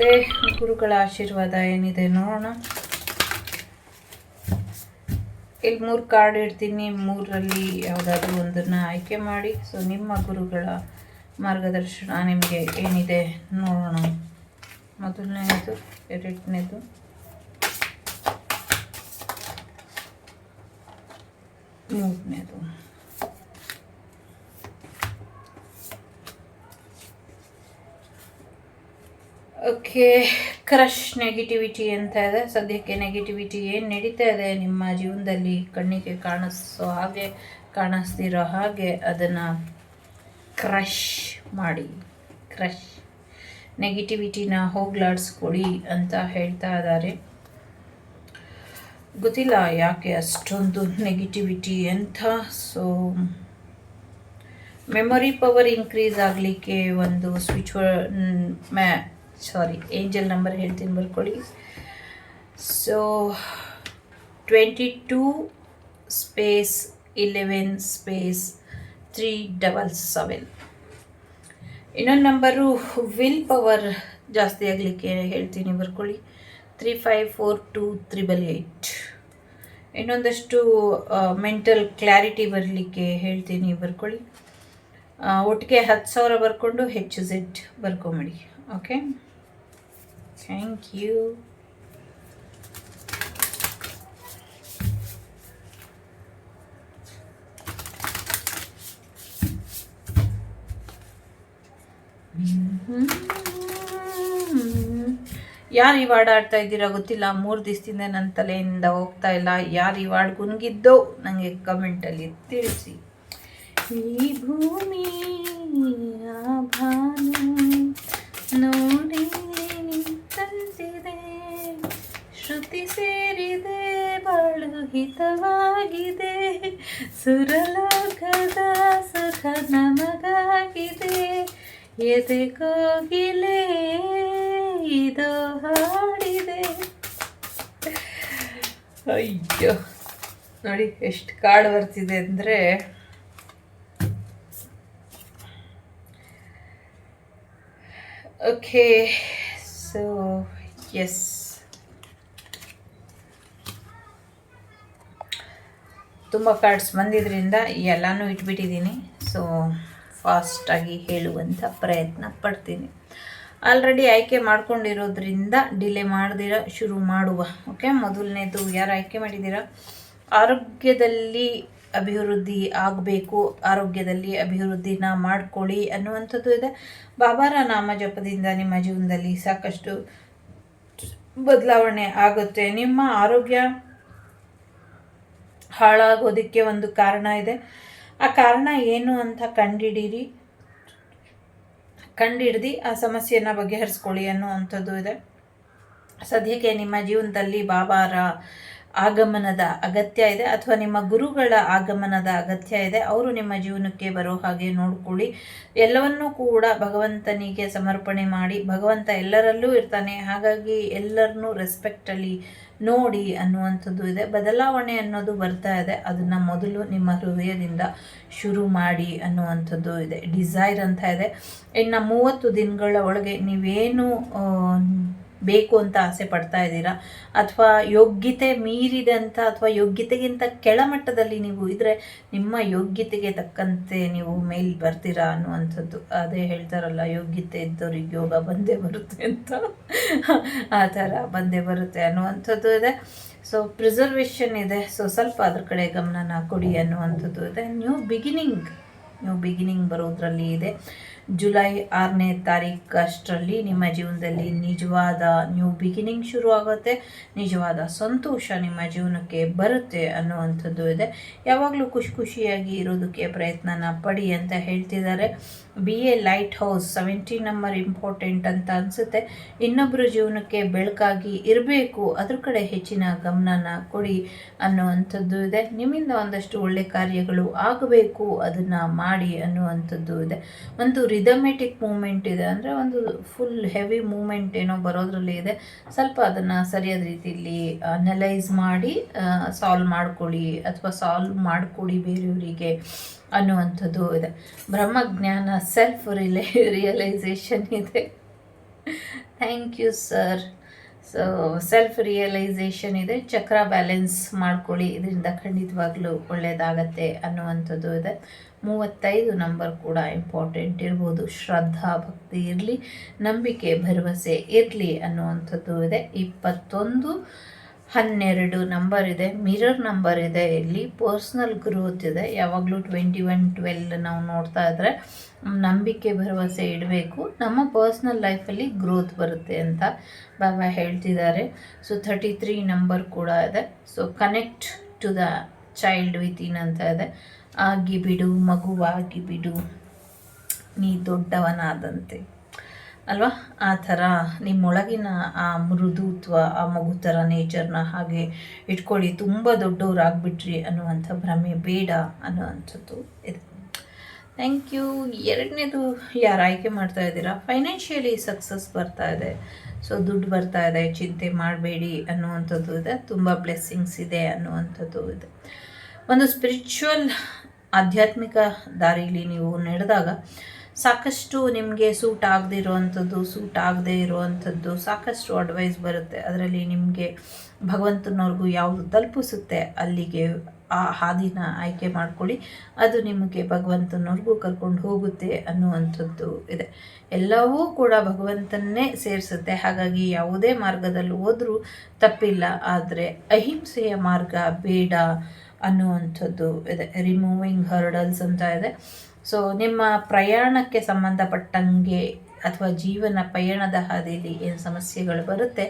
ಮತ್ತು ಗುರುಗಳ ಆಶೀರ್ವಾದ ಏನಿದೆ ನೋಡೋಣ. ಇಲ್ಲಿ ಮೂರು ಕಾರ್ಡ್ ಇಡ್ತೀನಿ, ಮೂರರಲ್ಲಿ ಯಾವುದಾದ್ರೂ ಒಂದನ್ನು ಆಯ್ಕೆ ಮಾಡಿ. ಸೊ ನಿಮ್ಮ ಗುರುಗಳ ಮಾರ್ಗದರ್ಶನ ನಿಮಗೆ ಏನಿದೆ ನೋಡೋಣ. ಮೊದಲನೇದು, ಎರಡನೇದು. ಮೂರನೇದು. ಓಕೆ ಕ್ರಶ್ ನೆಗೆಟಿವಿಟಿ ಅಂತ ಇದೆ. ಸದ್ಯಕ್ಕೆ ನೆಗೆಟಿವಿಟಿ ಏನು ನಡೀತಾ ಇದೆ? ನಿಮ್ಮ ಜೀವನದಲ್ಲಿ ಕಣ್ಣಿಗೆ ಕಾಣಿಸೋ ಹಾಗೆ, ಕಾಣಿಸ್ತಿರೋ ಹಾಗೆ ಅದನ್ನು ಕ್ರಶ್ ಮಾಡಿ. ಕ್ರಶ್ ನೆಗೆಟಿವಿಟಿನ ಹೋಗ್ಲಾಡಿಸ್ಕೊಡಿ ಅಂತ ಹೇಳ್ತಾ ಇದ್ದಾರೆ. ಗೊತ್ತಿಲ್ಲ ಯಾಕೆ ಅಷ್ಟೊಂದು ನೆಗೆಟಿವಿಟಿ ಅಂತ. ಸೊ ಮೆಮೊರಿ ಪವರ್ ಇನ್ಕ್ರೀಸ್ ಆಗಲಿಕ್ಕೆ ಒಂದು ಸ್ವಿಚ್ ಮ್ಯಾ ಸಾರಿ ಏಂಜಲ್ ನಂಬರ್ ಹೇಳ್ತೀನಿ ಬರ್ಕೊಳ್ಳಿ. So twenty two space eleven space three double seven ಇನ್ನೊಂದು ನಂಬರು ವಿಲ್ ಪವರ್ ಜಾಸ್ತಿ ಆಗಲಿಕ್ಕೆ ಹೇಳ್ತೀನಿ ಬರ್ಕೊಳ್ಳಿ. Three five four two triple eight ಇನ್ನೊಂದಷ್ಟು ಮೆಂಟಲ್ ಕ್ಲಾರಿಟಿ ಬರಲಿಕ್ಕೆ ಹೇಳ್ತೀನಿ ಬರ್ಕೊಳ್ಳಿ. ಒಟ್ಟಿಗೆ ಹತ್ತು ಸಾವಿರ ಬರ್ಕೊಂಡು ಹೆಚ್ಚು ಝೆಡ್ ಬರ್ಕೊಂಬಿಡಿ ಓಕೆ ಥ್ಯಾಂಕ್ you. ಯಾರು ಈ ವಾರ್ಡ್ ಆಡ್ತಾ ಇದ್ದೀರಾ ಗೊತ್ತಿಲ್ಲ, ಮೂರು ದಿವಸದಿಂದ ನನ್ನ ತಲೆಯಿಂದ ಹೋಗ್ತಾ ಇಲ್ಲ. ಯಾರು ಈ ವಾರ್ಡ್ ಗುನ್ಗಿದ್ದೋ ನನಗೆ ಕಮೆಂಟಲ್ಲಿ ತಿಳಿಸಿ. ಈ ಭೂಮಿ ಭಾನು ನೋಡಿ ಸೇರಿದೆ, ಬಾಳು ಹಿತವಾಗಿದೆ. ಸುರಲೋಕದ ಸುಖ ನಮಗಾಗಿದೆ. ಎದೆ ಕೋಗಿಲೆ ಇದು ಹಾಡಿದೆ. ಅಯ್ಯೋ, ನೋಡಿ ಎಷ್ಟು ಕಾಡು ಬರ್ತಿದೆ ಅಂದರೆ. ಓಕೆ ಸೊ ಎಸ್ ತುಂಬ ಕಾರ್ಡ್ಸ್ ಬಂದಿದ್ದರಿಂದ ಎಲ್ಲನೂ ಇಟ್ಬಿಟ್ಟಿದ್ದೀನಿ. ಸೊ ಫಾಸ್ಟಾಗಿ ಹೇಳುವಂಥ ಪ್ರಯತ್ನ ಪಡ್ತೀನಿ. ಆಲ್ರೆಡಿ ಆಯ್ಕೆ ಮಾಡ್ಕೊಂಡಿರೋದ್ರಿಂದ ಡಿಲೇ ಮಾಡ್ದಿರ, ಶುರು ಮಾಡುವ. ಓಕೆ ಮೊದಲನೇದು ಯಾರು ಆಯ್ಕೆ ಮಾಡಿದ್ದೀರಾ? ಆರೋಗ್ಯದಲ್ಲಿ ಅಭಿವೃದ್ಧಿ ಆಗಬೇಕು, ಆರೋಗ್ಯದಲ್ಲಿ ಅಭಿವೃದ್ಧಿನ ಮಾಡ್ಕೊಳ್ಳಿ ಅನ್ನುವಂಥದ್ದು ಇದೆ. ಬಾಬಾರ ನಾಮ ಜಪದಿಂದ ನಿಮ್ಮ ಜೀವನದಲ್ಲಿ ಸಾಕಷ್ಟು ಬದಲಾವಣೆ ಆಗುತ್ತೆ. ನಿಮ್ಮ ಆರೋಗ್ಯ ಹಾಳಾಗೋದಕ್ಕೆ ಒಂದು ಕಾರಣ ಇದೆ. ಆ ಕಾರಣ ಏನು ಅಂತ ಕಂಡಿಡೀರಿ. ಕಂಡಿಡ್ದು ಆ ಸಮಸ್ಯೆಯನ್ನು ಬಗೆಹರಿಸ್ಕೊಳ್ಳಿ ಅನ್ನುವಂಥದ್ದು ಇದೆ. ಸದ್ಯಕ್ಕೆ ನಿಮ್ಮ ಜೀವನದಲ್ಲಿ ಬಾಬಾರ ಆಗಮನದ ಅಗತ್ಯ ಇದೆ. ಅಥವಾ ನಿಮ್ಮ ಗುರುಗಳ ಆಗಮನದ ಅಗತ್ಯ ಇದೆ. ಅವರು ನಿಮ್ಮ ಜೀವನಕ್ಕೆ ಬರೋ ಹಾಗೆ ನೋಡ್ಕೊಳ್ಳಿ. ಎಲ್ಲವನ್ನೂ ಕೂಡ ಭಗವಂತನಿಗೆ ಸಮರ್ಪಣೆ ಮಾಡಿ, ಭಗವಂತ ಎಲ್ಲರಲ್ಲೂ ಇರ್ತಾನೆ. ಹಾಗಾಗಿ ಎಲ್ಲರನ್ನೂ ರೆಸ್ಪೆಕ್ಟಲ್ಲಿ ನೋಡಿ ಅನ್ನುವಂಥದ್ದು ಇದೆ. ಬದಲಾವಣೆ ಅನ್ನೋದು ಬರ್ತಾ ಇದೆ. ಅದನ್ನು ಮೊದಲು ನಿಮ್ಮ ಹೃದಯದಿಂದ ಶುರು ಮಾಡಿ ಅನ್ನುವಂಥದ್ದು ಇದೆ. ಡಿಸೈರ್ ಅಂತ ಇದೆ. ಇನ್ನು ಮೂವತ್ತು ದಿನಗಳ ಒಳಗೆ ನೀವೇನು ಬೇಕು ಅಂತ ಆಸೆ ಪಡ್ತಾ ಇದ್ದೀರಾ? ಅಥವಾ ಯೋಗ್ಯತೆ ಮೀರಿದಂಥ ಅಥವಾ ಯೋಗ್ಯತೆಗಿಂತ ಕೆಳಮಟ್ಟದಲ್ಲಿ ನೀವು ಇದ್ರೆ ನಿಮ್ಮ ಯೋಗ್ಯತೆಗೆ ತಕ್ಕಂತೆ ನೀವು ಮೇಲ್ ಬರ್ತೀರಾ ಅನ್ನುವಂಥದ್ದು. ಅದೇ ಹೇಳ್ತಾರಲ್ಲ, ಯೋಗ್ಯತೆ ಇದ್ದವ್ರಿಗೆ ಯೋಗ ಬಂದೇ ಬರುತ್ತೆ ಅಂತ. ಆ ಥರ ಬಂದೇ ಬರುತ್ತೆ ಅನ್ನುವಂಥದ್ದು ಇದೆ. ಸೊ ಪ್ರಿಸರ್ವೇಷನ್ ಇದೆ. ಸೊ ಸ್ವಲ್ಪ ಅದ್ರ ಕಡೆ ಗಮನನ ಕೊಡಿ ಅನ್ನುವಂಥದ್ದು ಇದೆ. ನ್ಯೂ ಬಿಗಿನಿಂಗ್ ಬಿಗಿನಿಂಗ್ ಬರೋದ್ರಲ್ಲಿ ಇದೆ. ಜುಲೈ ಆರನೇ ತಾರೀಕು ಅಷ್ಟರಲ್ಲಿ ನಿಮ್ಮ ಜೀವನದಲ್ಲಿ ನಿಜವಾದ ನ್ಯೂ ಬಿಗಿನಿಂಗ್ ಶುರು ಆಗುತ್ತೆ ನಿಜವಾದ ಸಂತೋಷ ನಿಮ್ಮ ಜೀವನಕ್ಕೆ ಬರುತ್ತೆ ಅನ್ನುವಂಥದ್ದು ಇದೆ. ಯಾವಾಗಲೂ ಖುಷಿ ಖುಷಿಯಾಗಿ ಇರೋದಕ್ಕೆ ಪ್ರಯತ್ನನ ಪಡಿ ಅಂತ ಹೇಳ್ತಿದ್ದಾರೆ. Be a lighthouse seventeen number important ಅಂತ ಅನಿಸುತ್ತೆ. ಇನ್ನೊಬ್ಬರ ಜೀವನಕ್ಕೆ ಬೆಳಕಾಗಿ ಇರಬೇಕು. ಅದ್ರ ಕಡೆ ಹೆಚ್ಚಿನ ಗಮನನ ಕೊಡಿ ಅನ್ನುವಂಥದ್ದು ಇದೆ. ನಿಮ್ಮಿಂದ ಒಂದಷ್ಟು ಒಳ್ಳೆ ಕಾರ್ಯಗಳು ಆಗಬೇಕು. ಅದನ್ನು ಮಾಡಿ ಅನ್ನುವಂಥದ್ದು ಇದೆ. ಒಂದು ರಿದಮೆಟಿಕ್ ಮೂಮೆಂಟ್ ಇದೆ. ಅಂದರೆ ಒಂದು ಫುಲ್ ಹೆವಿ ಮೂಮೆಂಟ್ ಏನೋ ಬರೋದ್ರಲ್ಲಿ ಇದೆ. ಸ್ವಲ್ಪ ಅದನ್ನು ಸರಿಯಾದ ರೀತಿಯಲ್ಲಿ ಅನಲೈಸ್ ಮಾಡಿ ಸಾಲ್ವ್ ಮಾಡ್ಕೊಳ್ಳಿ. ಅಥವಾ ಸಾಲ್ವ್ ಮಾಡಿಕೊಡಿ ಬೇರೆಯವರಿಗೆ. ಅನ್ನುವಂಥದ್ದು ಇದೆ. ಬ್ರಹ್ಮಜ್ಞಾನ ಸೆಲ್ಫ್ ರಿಲೇ ರಿಯಲೈಸೇಷನ್ ಇದೆ. Thank you sir so self realisation ಇದೆ. ಚಕ್ರ ಬ್ಯಾಲೆನ್ಸ್ ಮಾಡ್ಕೊಳ್ಳಿ. ಇದರಿಂದ ಖಂಡಿತವಾಗ್ಲೂ ಒಳ್ಳೆಯದಾಗತ್ತೆ ಅನ್ನುವಂಥದ್ದು ಇದೆ. ಮೂವತ್ತೈದು ನಂಬರ್ ಕೂಡ ಇಂಪಾರ್ಟೆಂಟ್ ಇರ್ಬೋದು. ಶ್ರದ್ಧಾ ಭಕ್ತಿ ಇರಲಿ. ನಂಬಿಕೆ, ಭರವಸೆ ಇರಲಿ ಅನ್ನುವಂಥದ್ದು ಇದೆ. ಇಪ್ಪತ್ತೊಂದು ಹನ್ನೆರಡು ನಂಬರ್ ಇದೆ ಮಿರರ್ ನಂಬರ್ ಇದೆ, ಇಲ್ಲಿ ಪರ್ಸ್ನಲ್ ಗ್ರೋತ್ ಇದೆ. ಯಾವಾಗಲೂ ಟ್ವೆಂಟಿ ಒನ್ ಟ್ವೆಲ್ ನಾವು ನೋಡ್ತಾ ಇದ್ರೆ ನಂಬಿಕೆ, ಭರವಸೆ ಇಡಬೇಕು. ನಮ್ಮ ಪರ್ಸ್ನಲ್ ಲೈಫಲ್ಲಿ ಗ್ರೋತ್ ಬರುತ್ತೆ ಅಂತ ಬಾಬಾ ಹೇಳ್ತಿದ್ದಾರೆ. ಸೊ ಥರ್ಟಿ ತ್ರೀ ನಂಬರ್ ಕೂಡ ಇದೆ. So connect to the child within ಅಂತ ಇದೆ. ಆಗಿ ಬಿಡು, ಮಗುವಾಗಿ ಬಿಡು, ನೀ ದೊಡ್ಡವನಾದಂತೆ. ಅಲ್ವಾ? ಆ ಥರ ನಿಮ್ಮೊಳಗಿನ ಆ ಮೃದುತ್ವ ಆ ಮಗು ಥರ ನೇಚರ್ನ ಹಾಗೆ ಇಟ್ಕೊಳ್ಳಿ. ತುಂಬ ದೊಡ್ಡವರಾಗ್ಬಿಟ್ರಿ ಅನ್ನುವಂಥ ಭ್ರಮೆ ಬೇಡ ಅನ್ನುವಂಥದ್ದು ಇದೆ. ಥ್ಯಾಂಕ್ ಯು ಎರಡನೇದು ಯಾರು ಆಯ್ಕೆ ಮಾಡ್ತಾ ಇದ್ದೀರಾ? ಫೈನಾನ್ಷಿಯಲಿ ಸಕ್ಸಸ್ ಬರ್ತಾ ಇದೆ. ಸೊ ದುಡ್ಡು ಬರ್ತಾ ಇದೆ. ಚಿಂತೆ ಮಾಡಬೇಡಿ ಅನ್ನುವಂಥದ್ದು ಇದೆ. ತುಂಬ ಬ್ಲೆಸ್ಸಿಂಗ್ಸ್ ಇದೆ ಅನ್ನುವಂಥದ್ದು ಇದೆ. ಒಂದು ಸ್ಪಿರಿಚುವಲ್ ಆಧ್ಯಾತ್ಮಿಕ ದಾರಿಲಿ ನೀವು ನಡೆದಾಗ ಸಾಕಷ್ಟು ನಿಮಗೆ ಸೂಟ್ ಆಗದೆ ಇರುವಂಥದ್ದು ಸೂಟ್ ಆಗದೆ ಇರುವಂಥದ್ದು ಸಾಕಷ್ಟು ಅಡ್ವೈಸ್ ಬರುತ್ತೆ. ಅದರಲ್ಲಿ ನಿಮಗೆ ಭಗವಂತನವ್ರಿಗೂ ಯಾವುದು ತಲುಪಿಸುತ್ತೆ ಅಲ್ಲಿಗೆ ಆ ಹಾದಿನ ಆಯ್ಕೆ ಮಾಡ್ಕೊಳ್ಳಿ. ಅದು ನಿಮಗೆ ಭಗವಂತನವ್ರಿಗೂ ಕರ್ಕೊಂಡು ಹೋಗುತ್ತೆ ಅನ್ನುವಂಥದ್ದು ಇದೆ. ಎಲ್ಲವೂ ಕೂಡ ಭಗವಂತನ್ನೇ ಸೇರಿಸುತ್ತೆ. ಹಾಗಾಗಿ ಯಾವುದೇ ಮಾರ್ಗದಲ್ಲಿ ಹೋದರೂ ತಪ್ಪಿಲ್ಲ. ಆದರೆ ಅಹಿಂಸೆಯ ಮಾರ್ಗ ಬೇಡ ಅನ್ನುವಂಥದ್ದು ಇದೆ. ರಿಮೂವಿಂಗ್ ಹರ್ಡಲ್ಸ್ ಅಂತ ಇದೆ. ಸೊ ನಿಮ್ಮ ಪ್ರಯಾಣಕ್ಕೆ ಸಂಬಂಧಪಟ್ಟಂಗೆ ಅಥವಾ ಜೀವನ ಪಯಣದ ಹಾದಿಯಲ್ಲಿ ಏನು ಸಮಸ್ಯೆಗಳು ಬರುತ್ತೆ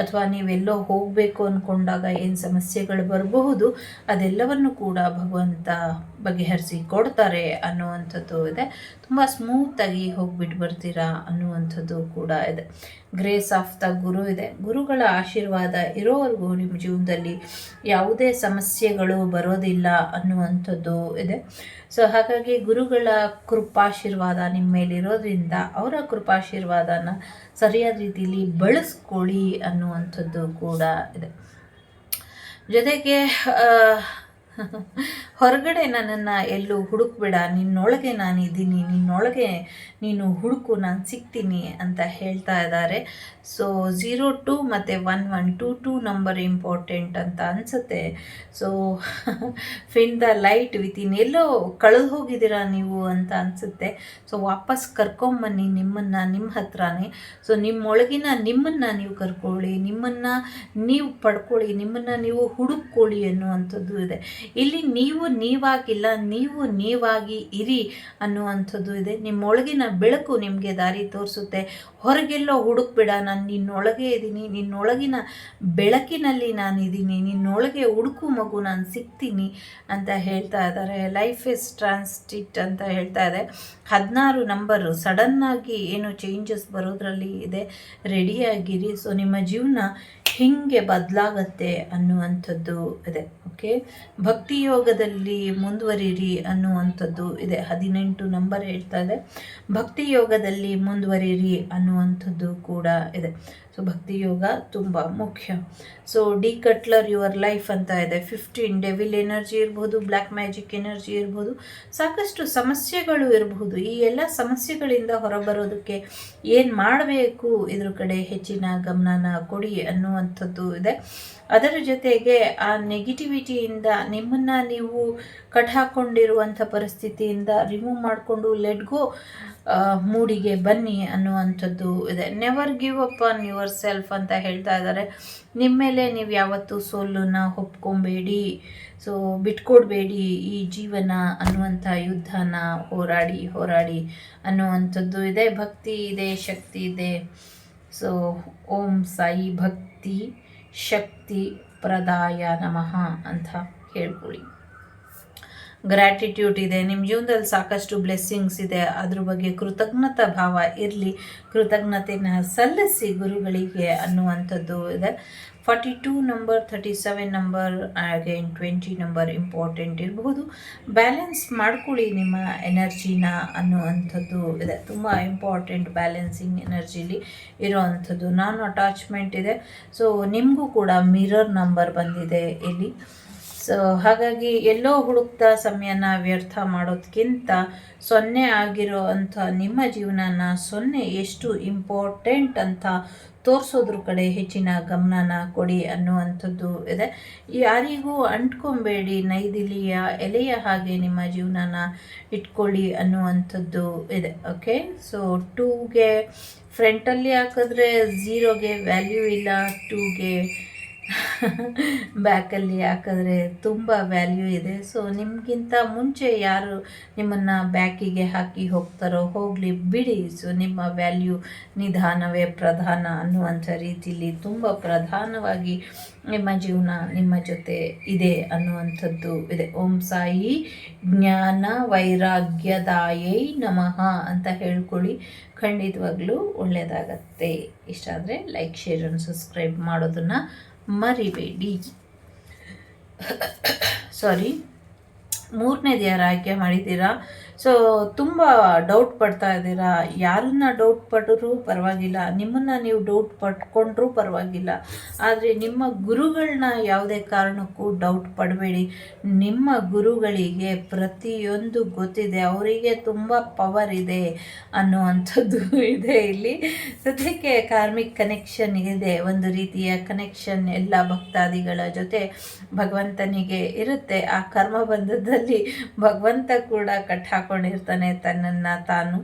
ಅಥವಾ ನೀವೆಲ್ಲೋ ಹೋಗಬೇಕು ಅಂದ್ಕೊಂಡಾಗ ಏನು ಸಮಸ್ಯೆಗಳು ಬರಬಹುದು, ಅದೆಲ್ಲವನ್ನು ಕೂಡ ಭಗವಂತ ಬಗೆಹರಿಸಿ ಕೊಡ್ತಾರೆ ಅನ್ನುವಂಥದ್ದು ಇದೆ. ತುಂಬ ಸ್ಮೂತಾಗಿ ಹೋಗ್ಬಿಟ್ಟು ಬರ್ತೀರಾ ಅನ್ನುವಂಥದ್ದು ಕೂಡ ಇದೆ. ಗ್ರೇಸ್ ಆಫ್ ದ ಗುರು ಇದೆ. ಗುರುಗಳ ಆಶೀರ್ವಾದ ಇರೋವರೆಗೂ ನಿಮ್ಮ ಜೀವನದಲ್ಲಿ ಯಾವುದೇ ಸಮಸ್ಯೆಗಳು ಬರೋದಿಲ್ಲ ಅನ್ನುವಂಥದ್ದು ಇದೆ. ಸೊ ಹಾಗಾಗಿ ಗುರುಗಳ ಕೃಪಾಶೀರ್ವಾದ ನಿಮ್ಮ ಮೇಲಿರೋದ್ರಿಂದ ಅವರ ಕೃಪಾಶೀರ್ವಾದನ ಸರಿಯಾದ ರೀತಿಯಲ್ಲಿ ಬಳಸ್ಕೊಳ್ಳಿ ಅನ್ನುವಂಥದ್ದು ಕೂಡ ಇದೆ. ಜೊತೆಗೆ ಹೊರಗಡೆ ನನ್ನನ್ನು ಎಲ್ಲೂ ಹುಡುಕ್ಬೇಡ, ನಿನ್ನೊಳಗೆ ನಾನಿದ್ದೀನಿ ನಿನ್ನೊಳಗೆ ನೀನು ಹುಡುಕು, ನಾನು ಸಿಗ್ತೀನಿ ಅಂತ ಹೇಳ್ತಾ ಇದ್ದಾರೆ. ಸೊ ಝೀರೋ ಟು ಮತ್ತು one one two two number important ಅಂತ ಅನಿಸುತ್ತೆ. So find the light within ಎಲ್ಲೋ ಕಳೆದು ಹೋಗಿದ್ದೀರಾ ನೀವು ಅಂತ ಅನಿಸುತ್ತೆ. ಸೊ ವಾಪಸ್ ಕರ್ಕೊಂಬನ್ನಿ ನಿಮ್ಮನ್ನು ನಿಮ್ಮ ಹತ್ರನೇ. ಸೊ ನಿಮ್ಮೊಳಗಿನ ನಿಮ್ಮನ್ನು ನೀವು ಕರ್ಕೊಳ್ಳಿ, ನಿಮ್ಮನ್ನು ನೀವು ಪಡ್ಕೊಳ್ಳಿ, ನಿಮ್ಮನ್ನು ನೀವು ಹುಡುಕೊಳ್ಳಿ ಅನ್ನುವಂಥದ್ದು ಇದೆ. ಇಲ್ಲಿ ನೀವು ನೀವಾಗಿಲ್ಲ, ನೀವು ನೀವಾಗಿ ಇರಿ ಅನ್ನುವಂಥದ್ದು ಇದೆ. ನಿಮ್ಮೊಳಗಿನ ಬೆಳಕು ನಿಮಗೆ ದಾರಿ ತೋರಿಸುತ್ತೆ. ಹೊರಗೆಲ್ಲೋ ಹುಡುಕ್ಬೇಡ ನಾನು ನಿನ್ನೊಳಗೆ ಇದ್ದೀನಿ, ನಿನ್ನೊಳಗಿನ ಬೆಳಕಿನಲ್ಲಿ ನಾನಿದ್ದೀನಿ ನಿನ್ನೊಳಗೆ ಹುಡುಕು ಮಗು ನಾನು ಸಿಗ್ತೀನಿ ಅಂತ ಹೇಳ್ತಾ ಇದ್ದಾರೆ. ಲೈಫ್ ಇಸ್ ಟ್ರಾನ್ಸ್ಟಿಟ್ ಅಂತ ಹೇಳ್ತಾ ಇದೆ. ಹದಿನಾರು ನಂಬರು ಸಡನ್ನಾಗಿ ಏನು ಚೇಂಜಸ್ ಬರೋದ್ರಲ್ಲಿ ಇದೆ. ರೆಡಿಯಾಗಿರಿ ಸೊ ನಿಮ್ಮ ಜೀವನ ಹಿಂಗೆ ಬದಲಾಗತ್ತೆ ಅನ್ನುವಂಥದ್ದು ಇದೆ ಓಕೆ ಭಕ್ತಿ ಯೋಗದಲ್ಲಿ ಮುಂದುವರಿರಿ ಅನ್ನುವಂಥದ್ದು ಇದೆ. ಹದಿನೆಂಟು ನಂಬರ್ ಹೇಳ್ತಾ ಇದೆ. ಭಕ್ತಿ ಯೋಗದಲ್ಲಿ ಮುಂದುವರಿರಿ ಅನ್ನುವಂಥದ್ದು ಕೂಡ ಇದೆ. ಭಕ್ತಿ ಯೋಗ ತುಂಬ ಮುಖ್ಯ. So declutter your life ಅಂತ ಇದೆ. ಫಿಫ್ಟೀನ್ ಡೆವಿಲ್ ಎನರ್ಜಿ ಇರ್ಬೋದು ಬ್ಲ್ಯಾಕ್ ಮ್ಯಾಜಿಕ್ ಎನರ್ಜಿ ಇರ್ಬೋದು, ಸಾಕಷ್ಟು ಸಮಸ್ಯೆಗಳು ಇರಬಹುದು ಈ ಎಲ್ಲ ಸಮಸ್ಯೆಗಳಿಂದ ಹೊರಬರೋದಕ್ಕೆ ಏನು ಮಾಡಬೇಕು? ಇದ್ರ ಕಡೆ ಹೆಚ್ಚಿನ ಗಮನನ ಕೊಡಿ ಅನ್ನುವಂಥದ್ದು ಇದೆ. ಅದರ ಜೊತೆಗೆ ಆ ನೆಗೆಟಿವಿಟಿಯಿಂದ ನಿಮ್ಮನ್ನು ನೀವು ಕಟ್ ಹಾಕ್ಕೊಂಡಿರುವಂಥ ಪರಿಸ್ಥಿತಿಯಿಂದ ರಿಮೂವ್ ಮಾಡಿಕೊಂಡು ಲೆಟ್ಗೋ ಮೂಡಿಗೆ ಬನ್ನಿ ಅನ್ನುವಂಥದ್ದು ಇದೆ. Never give up on yourself ಅಂತ ಹೇಳ್ತಾ ಇದ್ದಾರೆ. ನಿಮ್ಮ ಮೇಲೆ ನೀವು ಯಾವತ್ತೂ ಸೋಲನ್ನ ಒಪ್ಕೊಬೇಡಿ. ಸೊ ಬಿಟ್ಕೊಡ್ಬೇಡಿ ಈ ಜೀವನ ಅನ್ನುವಂಥ ಯುದ್ಧನ ಹೋರಾಡಿ ಹೋರಾಡಿ ಅನ್ನುವಂಥದ್ದು ಇದೆ. ಭಕ್ತಿ ಇದೆ, ಶಕ್ತಿ ಇದೆ. ಸೊ ಓಂ ಸಾಯಿ ಭಕ್ತಿ, ಶಕ್ತಿ ಪ್ರದಾಯ ನಮಃ ಅಂತ ಹೇಳ್ಕೊಳ್ಳಿ. ಗ್ರ್ಯಾಟಿಟ್ಯೂಡ್ ಇದೆ. ನಿಮ್ಮ ಜೀವನದಲ್ಲಿ ಸಾಕಷ್ಟು ಬ್ಲೆಸ್ಸಿಂಗ್ಸ್ ಇದೆ. ಅದ್ರ ಬಗ್ಗೆ ಕೃತಜ್ಞತಾ ಭಾವ ಇರಲಿ. ಕೃತಜ್ಞತೆನ ಸಲ್ಲಿಸಿ ಗುರುಗಳಿಗೆ ಅನ್ನುವಂಥದ್ದು ಇದೆ. Forty two number thirty seven number again twenty number important ಇರಬಹುದು ಬ್ಯಾಲೆನ್ಸ್ ಮಾಡ್ಕೊಳ್ಳಿ ನಿಮ್ಮ ಎನರ್ಜಿನ ಅನ್ನುವಂಥದ್ದು ಇದೆ. ತುಂಬ ಇಂಪಾರ್ಟೆಂಟ್ ಬ್ಯಾಲೆನ್ಸಿಂಗ್ ಎನರ್ಜಿಲಿ ಇರೋವಂಥದ್ದು. ನಾನ್ ಅಟ್ಯಾಚ್ಮೆಂಟ್ ಇದೆ. ಸೊ ನಿಮಗೂ ಕೂಡ ಮಿರರ್ ನಂಬರ್ ಬಂದಿದೆ ಇಲ್ಲಿ. ಸೊ ಹಾಗಾಗಿ ಎಲ್ಲೋ ಹುಡುಕ್ತಾ ಸಮಯನ ವ್ಯರ್ಥ ಮಾಡೋದಕ್ಕಿಂತ ಸೊನ್ನೆ ಆಗಿರೋ ಅಂಥ ನಿಮ್ಮ ಜೀವನನ ಸೊನ್ನೆ ಎಷ್ಟು ಇಂಪಾರ್ಟೆಂಟ್ ಅಂತ ತೋರಿಸೋದ್ರ ಕಡೆ ಹೆಚ್ಚಿನ ಗಮನನ ಕೊಡಿ ಅನ್ನುವಂಥದ್ದು ಇದೆ. ಯಾರಿಗೂ ಅಂಟ್ಕೊಬೇಡಿ, ನೈದಿಲಿಯ ಎಲೆಯ ಹಾಗೆ ನಿಮ್ಮ ಜೀವನನ ಇಟ್ಕೊಳ್ಳಿ ಅನ್ನುವಂಥದ್ದು ಇದೆ ಓಕೆ ಸೊ ಟೂಗೆ ಫ್ರಂಟಲ್ಲಿ ಹಾಕಿದ್ರೆ ಝೀರೋಗೆ ವ್ಯಾಲ್ಯೂ ಇಲ್ಲ ಟೂಗೆ ಬ್ಯಾಕಲ್ಲಿ ಹಾಕಿದ್ರೆ ತುಂಬ ವ್ಯಾಲ್ಯೂ ಇದೆ. ಸೊ ನಿಮಗಿಂತ ಮುಂಚೆ ಯಾರು ನಿಮ್ಮನ್ನು ಬ್ಯಾಕಿಗೆ ಹಾಕಿ ಹೋಗ್ತಾರೋ ಹೋಗಲಿ ಬಿಡಿ. ಸೊ ನಿಮ್ಮ ವ್ಯಾಲ್ಯೂ ನಿಧಾನವೇ ಪ್ರಧಾನ ಅನ್ನುವಂಥ ರೀತಿಯಲ್ಲಿ ತುಂಬ ಪ್ರಧಾನವಾಗಿ ನಿಮ್ಮ ಜೀವನ ನಿಮ್ಮ ಜೊತೆ ಇದೆ ಅನ್ನುವಂಥದ್ದು ಇದೆ. ಓಂ ಸಾಯಿ ಜ್ಞಾನ ವೈರಾಗ್ಯದಾಯೈ ನಮಃ ಅಂತ ಹೇಳ್ಕೊಳ್ಳಿ. ಖಂಡಿತವಾಗ್ಲೂ ಒಳ್ಳೆಯದಾಗತ್ತೆ. ಇಷ್ಟ ಆದರೆ ಲೈಕ್ ಶೇರ್ ಸಬ್ಸ್ಕ್ರೈಬ್ ಮಾಡೋದನ್ನು ಮರಿಬೇಡಿ. ಸಾರಿ ಮೂರನೇದು ಯಾರು ಆಯ್ಕೆ ಮಾಡಿದ್ದೀರಾ? ಸೊ ತುಂಬ ಡೌಟ್ ಪಡ್ತಾ ಇದ್ದೀರಾ? ಯಾರನ್ನ ಡೌಟ್ ಪಟ್ಟರೂ ಪರವಾಗಿಲ್ಲ. ನಿಮ್ಮನ್ನು ನೀವು ಡೌಟ್ ಪಟ್ಕೊಂಡ್ರೂ ಪರವಾಗಿಲ್ಲ. ಆದರೆ ನಿಮ್ಮ ಗುರುಗಳನ್ನ ಯಾವುದೇ ಕಾರಣಕ್ಕೂ ಡೌಟ್ ಪಡಬೇಡಿ. ನಿಮ್ಮ ಗುರುಗಳಿಗೆ ಪ್ರತಿಯೊಂದು ಗೊತ್ತಿದೆ. ಅವರಿಗೆ ತುಂಬ ಪವರ್ ಇದೆ ಅನ್ನುವಂಥದ್ದು ಇದೆ ಇಲ್ಲಿ. ಸದ್ಯಕ್ಕೆ ಕಾರ್ಮಿಕ್ ಕನೆಕ್ಷನ್ ಇದೆ. ಒಂದು ರೀತಿಯ ಕನೆಕ್ಷನ್ ಎಲ್ಲ ಭಕ್ತಾದಿಗಳ ಜೊತೆ ಭಗವಂತನಿಗೆ ಇರುತ್ತೆ. ಆ ಕರ್ಮ ಬಂಧದಲ್ಲಿ ಭಗವಂತ ಕೂಡ ಕಟ್ ಹಾಕೊಂಡಿರ್ತಾನೆ ತನ್ನನ್ನು ತಾನು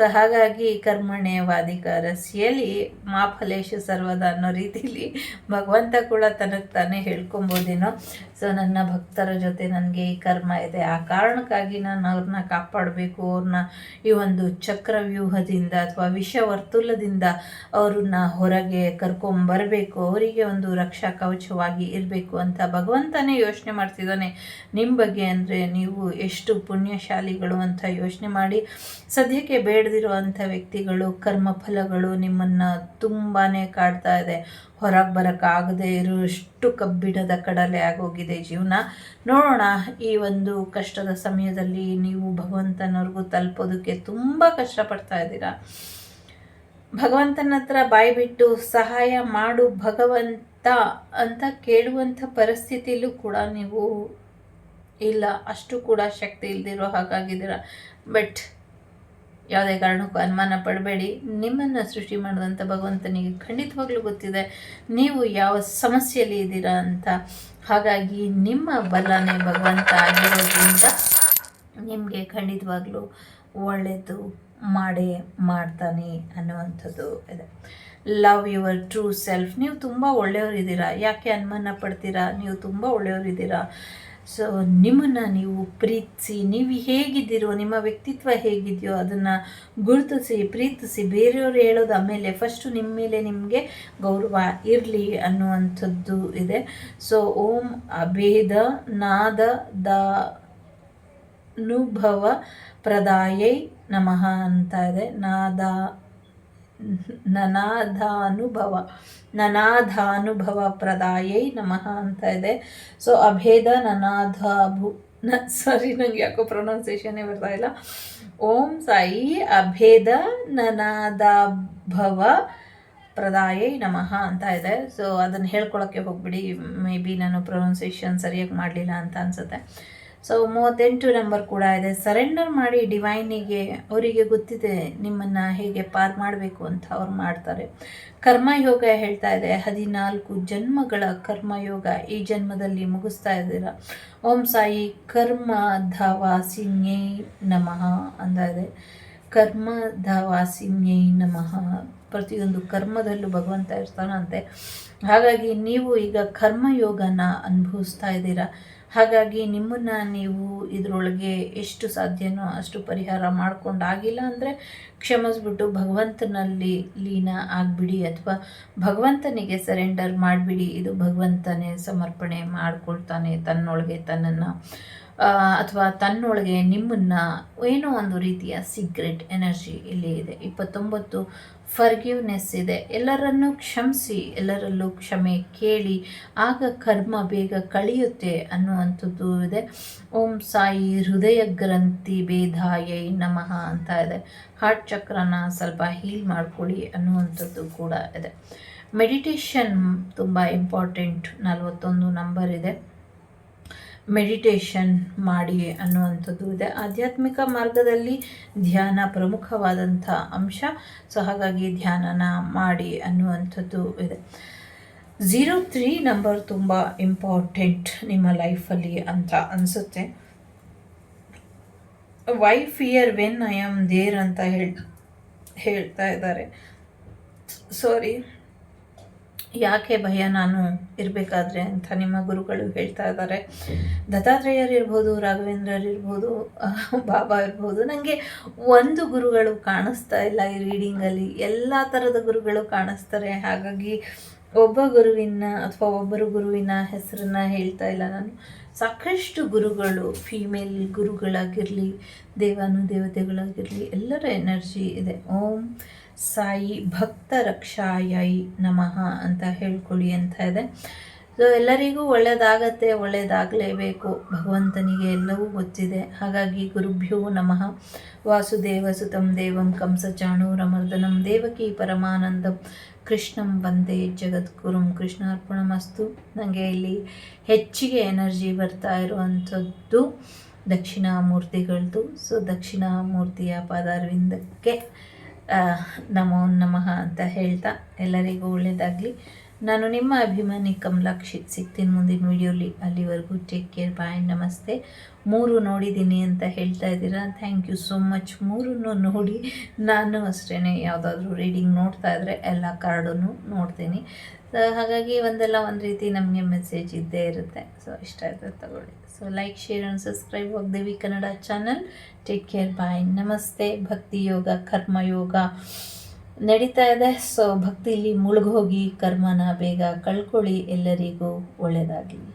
ಸೊ ಹಾಗಾಗಿ ಕರ್ಮಣ್ಯವಾಧಿಕಾರಸ್ಯಲ್ಲಿ ಮಾಫಲೇಶು ಸರ್ವದ ಅನ್ನೋ ರೀತಿಯಲ್ಲಿ ಭಗವಂತ ಕೂಡ ತನಗೆ ತಾನೇ ಹೇಳ್ಕೊಬೋದೇನೋ. ಸೊ ನನ್ನ ಭಕ್ತರ ಜೊತೆ ನನಗೆ ಈ ಕರ್ಮ ಇದೆ. ಆ ಕಾರಣಕ್ಕಾಗಿ ನಾನು ಅವ್ರನ್ನ ಕಾಪಾಡಬೇಕು. ಅವ್ರನ್ನ ಈ ಒಂದು ಚಕ್ರವ್ಯೂಹದಿಂದ ಅಥವಾ ವಿಷ ವರ್ತುಲದಿಂದ ಅವ್ರನ್ನ ಹೊರಗೆ ಕರ್ಕೊಂಬರಬೇಕು. ಅವರಿಗೆ ಒಂದು ರಕ್ಷಾ ಕವಚವಾಗಿ ಇರಬೇಕು ಅಂತ ಭಗವಂತನೇ ಯೋಚನೆ ಮಾಡ್ತಿದ್ದಾನೆ. ನಿಮ್ಮ ಬಗ್ಗೆ ಅಂದರೆ ನೀವು ಎಷ್ಟು ಪುಣ್ಯಶಾಲಿಗಳು ಅಂತ ಯೋಚನೆ ಮಾಡಿ ಸದ್ಯಕ್ಕೆ ಬೇಡದಿರುವಂಥ ವ್ಯಕ್ತಿಗಳು, ಕರ್ಮಫಲಗಳು ನಿಮ್ಮನ್ನು ತುಂಬಾ ಕಾಡ್ತಾ ಇದೆ. ಹೊರಗೆ ಬರೋಕ್ಕಾಗದೇ ಇರುವಷ್ಟು ಕಬ್ಬಿಣದ ಕಡಲೆ ಆಗೋಗಿದೆ ಜೀವನ. ನೋಡೋಣ, ಈ ಒಂದು ಕಷ್ಟದ ಸಮಯದಲ್ಲಿ ನೀವು ಭಗವಂತನವ್ರಿಗೂ ತಲುಪೋದಕ್ಕೆ ತುಂಬ ಕಷ್ಟಪಡ್ತಾ ಇದ್ದೀರಾ? ಭಗವಂತನ ಹತ್ರ ಬಾಯಿ ಬಿಟ್ಟು ಸಹಾಯ ಮಾಡು ಭಗವಂತ ಅಂತ ಕೇಳುವಂಥ ಪರಿಸ್ಥಿತಿಯಲ್ಲೂ ಕೂಡ ನೀವು ಇಲ್ಲ. ಅಷ್ಟು ಕೂಡ ಶಕ್ತಿ ಇಲ್ದಿರೋ ಹಾಗಾಗಿದ್ದೀರ? ಬಟ್ ಯಾವುದೇ ಕಾರಣಕ್ಕೂ ಅನುಮಾನ ಪಡಬೇಡಿ. ನಿಮ್ಮನ್ನು ಸೃಷ್ಟಿ ಮಾಡಿದಂಥ ಭಗವಂತನಿಗೆ ಖಂಡಿತವಾಗ್ಲೂ ಗೊತ್ತಿದೆ. ನೀವು ಯಾವ ಸಮಸ್ಯೆಯಲ್ಲಿ ಇದ್ದೀರಾ ಅಂತ. ಹಾಗಾಗಿ ನಿಮ್ಮ ಬಲನೇ ಭಗವಂತ ಆಗಿರೋದ್ರಿಂದ ನಿಮಗೆ ಖಂಡಿತವಾಗ್ಲೂ ಒಳ್ಳೆಯದು ಮಾಡೇ ಮಾಡ್ತಾನೆ ಅನ್ನುವಂಥದ್ದು ಇದೆ. ಲವ್ ಯುವರ್ ಟ್ರೂ ಸೆಲ್ಫ್ ನೀವು ತುಂಬ ಒಳ್ಳೆಯವರಿದ್ದೀರಾ. ಯಾಕೆ ಅನುಮಾನ ಪಡ್ತೀರಾ? ನೀವು ತುಂಬ ಒಳ್ಳೆಯವರಿದ್ದೀರಾ. ಸೊ ನಿಮ್ಮನ್ನು ನೀವು ಪ್ರೀತಿಸಿ, ನೀವು ಹೇಗಿದ್ದೀರೋ, ನಿಮ್ಮ ವ್ಯಕ್ತಿತ್ವ ಹೇಗಿದೆಯೋ ಅದನ್ನು ಗುರುತಿಸಿ, ಪ್ರೀತಿಸಿ, ಬೇರೆಯವರು ಹೇಳೋದು ಆಮೇಲೆ ಫಸ್ಟು ನಿಮ್ಮ ಮೇಲೆ ನಿಮಗೆ ಗೌರವ ಇರಲಿ ಅನ್ನುವಂಥದ್ದು ಇದೆ. ಸೊ ಓಂ ಅಭೇದ ನಾದ ಅನುಭವ ಪ್ರದಾಯೈ ನಮಃ ಅಂತ ಇದೆ. ನಾದ ನನಾಧಾನುಭವ ಪ್ರದಾಯೈ ನಮಃ ಅಂತ ಇದೆ. ಸೊ ಅಭೇದ ನನಾಧಾಭು, ನ ಸಾರಿ ನಂಗೆ ಯಾಕೋ ಪ್ರೊನೌನ್ಸಿಯೇಷನ್ನೇ ಬರ್ತಾ ಇಲ್ಲ. ಓಂ ಸಾಯಿ ಅಭೇದ ನನಾದಾಭವ ಪ್ರದಾಯೈ ನಮಃ ಅಂತ ಇದೆ. ಸೊ ಅದನ್ನು ಹೇಳ್ಕೊಳಕ್ಕೆ ಹೋಗ್ಬಿಡಿ. ಮೇ ಬಿ ನಾನು ಪ್ರೊನೌನ್ಸಿಯೇಷನ್ ಸರಿಯಾಗಿ ಮಾಡಲಿಲ್ಲ ಅಂತ ಅನಿಸುತ್ತೆ. ಸೊ ಮೂವತ್ತೆಂಟು ನಂಬರ್ ಕೂಡ ಇದೆ. ಸರೆಂಡರ್ ಮಾಡಿ ಡಿವೈನಿಗೆ ಅವರಿಗೆ ಗೊತ್ತಿದೆ ನಿಮ್ಮನ್ನು ಹೇಗೆ ಪಾರ್ ಮಾಡಬೇಕು ಅಂತ ಅವ್ರು ಮಾಡ್ತಾರೆ. ಕರ್ಮಯೋಗ ಹೇಳ್ತಾ ಇದೆ. ಹದಿನಾಲ್ಕು ಜನ್ಮಗಳ ಕರ್ಮಯೋಗ ಈ ಜನ್ಮದಲ್ಲಿ ಮುಗಿಸ್ತಾ ಇದ್ದೀರಾ. ಓಂ ಸಾಯಿ ಕರ್ಮ ಧಾವಾಸಿನ್ಯೈ ನಮಃ ಅಂತ ಇದೆ. ಕರ್ಮ ನಮಃ. ಪ್ರತಿಯೊಂದು ಕರ್ಮದಲ್ಲೂ ಭಗವಂತ ಇರ್ತಾನಂತೆ. ಹಾಗಾಗಿ ನೀವು ಈಗ ಕರ್ಮಯೋಗನ ಅನುಭವಿಸ್ತಾ ಇದ್ದೀರಾ. ಹಾಗಾಗಿ ನಿಮ್ಮನ್ನು ನೀವು ಇದರೊಳಗೆ ಎಷ್ಟು ಸಾಧ್ಯನೋ ಅಷ್ಟು ಪರಿಹಾರ ಮಾಡ್ಕೊಂಡಾಗಿಲ್ಲ ಅಂದರೆ ಕ್ಷಮಿಸ್ಬಿಟ್ಟು ಭಗವಂತನಲ್ಲಿ ಲೀನ ಆಗಿಬಿಡಿ ಅಥವಾ ಭಗವಂತನಿಗೆ ಸರೆಂಡರ್ ಮಾಡಿಬಿಡಿ. ಇದು ಭಗವಂತನೇ ಸಮರ್ಪಣೆ ಮಾಡ್ಕೊಳ್ತಾನೆ ತನ್ನೊಳಗೆ ತನ್ನನ್ನು. ಅಥವಾ ತನ್ನೊಳಗೆ ನಿಮ್ಮನ್ನು ಏನೋ ಒಂದು ರೀತಿಯ ಸೀಕ್ರೆಟ್ ಎನರ್ಜಿ ಇಲ್ಲಿ ಇದೆ. ಇಪ್ಪತ್ತೊಂಬತ್ತು ಫರ್ಗಿವ್ನೆಸ್ ಇದೆ. ಎಲ್ಲರನ್ನೂ ಕ್ಷಮಿಸಿ, ಎಲ್ಲರಲ್ಲೂ ಕ್ಷಮೆ ಕೇಳಿ, ಆಗ ಕರ್ಮ ಬೇಗ ಕಳೆಯುತ್ತೆ ಅನ್ನುವಂಥದ್ದು ಇದೆ. ಓಂ ಸಾಯಿ ಹೃದಯ ಗ್ರಂಥಿ ಭೇದಾಯೈ ನಮಃ ಅಂತ ಇದೆ. ಹಾರ್ಟ್ ಚಕ್ರನ ಸ್ವಲ್ಪ ಹೀಲ್ ಮಾಡ್ಕೊಳ್ಳಿ ಅನ್ನುವಂಥದ್ದು ಕೂಡ ಇದೆ. ಮೆಡಿಟೇಷನ್ ತುಂಬ ಇಂಪಾರ್ಟೆಂಟ್ ನಲವತ್ತೊಂದು ನಂಬರ್ ಇದೆ. ಮೆಡಿಟೇಷನ್ ಮಾಡಿ ಅನ್ನುವಂಥದ್ದು ಇದೆ. ಆಧ್ಯಾತ್ಮಿಕ ಮಾರ್ಗದಲ್ಲಿ ಧ್ಯಾನ ಪ್ರಮುಖವಾದಂಥ ಅಂಶ. ಸೊ ಹಾಗಾಗಿ ಧ್ಯಾನನ ಮಾಡಿ ಅನ್ನುವಂಥದ್ದು ಇದೆ. ಝೀರೋ ತ್ರೀ ನಂಬರ್ ತುಂಬ ಇಂಪಾರ್ಟೆಂಟ್ ನಿಮ್ಮ ಲೈಫಲ್ಲಿ ಅಂತ ಅನಿಸುತ್ತೆ. Why fear when I am there ಅಂತ ಹೇಳ್, ಹೇಳ್ತಾ ಇದ್ದಾರೆ. ಸಾರಿ ಯಾಕೆ ಭಯ ನಾನು ಇರಬೇಕಾದ್ರೆ ಅಂತ ನಿಮ್ಮ ಗುರುಗಳು ಹೇಳ್ತಾ ಇದ್ದಾರೆ. ದತ್ತಾತ್ರೇಯರಿರ್ಬೋದು ರಾಘವೇಂದ್ರರಿರ್ಬೋದು ಬಾಬಾ ಇರ್ಬೋದು ನನಗೆ ಒಂದು ಗುರುಗಳು ಕಾಣಿಸ್ತಾ ಇಲ್ಲ ಈ ರೀಡಿಂಗಲ್ಲಿ ಎಲ್ಲ ಥರದ ಗುರುಗಳು ಕಾಣಿಸ್ತಾರೆ. ಹಾಗಾಗಿ ಒಬ್ಬ ಗುರುವಿನ ಅಥವಾ ಒಬ್ಬರು ಗುರುವಿನ ಹೆಸರನ್ನ ಹೇಳ್ತಾ ಇಲ್ಲ ನಾನು. ಸಾಕಷ್ಟು ಗುರುಗಳು ಫೀಮೇಲ್ ಗುರುಗಳಾಗಿರಲಿ, ದೇವಾನು ದೇವತೆಗಳಾಗಿರಲಿ, ಎಲ್ಲರ ಎನರ್ಜಿ ಇದೆ. ಓಂ ಸಾಯಿ ಭಕ್ತ ರಕ್ಷಾಯೈ ನಮಃ ಅಂತ ಹೇಳ್ಕೊಳ್ಳಿ ಅಂತ ಇದೆ. ಸೊ ಎಲ್ಲರಿಗೂ ಒಳ್ಳೆಯದಾಗತ್ತೆ ಒಳ್ಳೆಯದಾಗಲೇಬೇಕು ಭಗವಂತನಿಗೆ ಎಲ್ಲವೂ ಗೊತ್ತಿದೆ. ಹಾಗಾಗಿ ಗುರುಭ್ಯೋ ನಮಃ. ವಾಸುದೇವ ಸುತಂ ದೇವಂ ಕಂಸಚಾಣೂರಮರ್ದನಂ ದೇವಕಿ ಪರಮಾನಂದಂ. ಕೃಷ್ಣಂ ವಂದೇ ಜಗದ್ಗುರುಂ ಕೃಷ್ಣಾರ್ಪಣಮಸ್ತು. ನನಗೆ ಇಲ್ಲಿ ಹೆಚ್ಚಿಗೆ ಎನರ್ಜಿ ಬರ್ತಾ ಇರುವಂಥದ್ದು ದಕ್ಷಿಣಾಮೂರ್ತಿಗಳದ್ದು ಸೊ ದಕ್ಷಿಣಾಮೂರ್ತಿಯ ಪಾದಾರವಿಂದಕ್ಕೆ ನಮೋ ನಮಃ ಅಂತ ಹೇಳ್ತಾ ಎಲ್ಲರಿಗೂ ಒಳ್ಳೆಯದಾಗಲಿ ನಾನು ನಿಮ್ಮ ಅಭಿಮಾನಿ ಕಮಲಾಕ್ಷಿ ಸಿಗ್ತೀನಿ ಮುಂದಿನ ವಿಡಿಯೋಲಿ. ಅಲ್ಲಿವರೆಗೂ ಟೇಕ್ ಕೇರ್ ಬಾಯ್ ನಮಸ್ತೆ. ಮೂರು ನೋಡಿದ್ದೀನಿ ಅಂತ ಹೇಳ್ತಾ ಇದ್ದೀರಾ? ಥ್ಯಾಂಕ್ ಯು ಸೋ ಮಚ್ ಮೂರನ್ನು ನೋಡಿ ನಾನು ಅಷ್ಟೇ ಯಾವುದಾದ್ರೂ ರೀಡಿಂಗ್ ನೋಡ್ತಾ ಇದ್ದರೆ ಎಲ್ಲ ಕಾರ್ಡನ್ನು ನೋಡ್ತೀನಿ. ಹಾಗಾಗಿ ಒಂದೆಲ್ಲ ಒಂದು ರೀತಿ ನಮಗೆ ಮೆಸೇಜ್ ಇದ್ದೇ ಇರುತ್ತೆ. ಸೊ ಇಷ್ಟ ಇದ್ದರೆ ತಗೊಳ್ಳಿ. So like share and subscribe ಹೋಗ್ದೇವಿ Kannada channel take care bye ನಮಸ್ತೆ ಭಕ್ತಿ ಯೋಗ ಕರ್ಮ ಯೋಗ ನಡೀತಾ ಇದೆ. ಸೊ ಭಕ್ತಿಲಿ ಮುಳುಗೋಗಿ, ಕರ್ಮನ ಬೇಗ ಕಳ್ಕೊಳ್ಳಿ. ಎಲ್ಲರಿಗೂ ಒಳ್ಳೆಯದಾಗಲಿ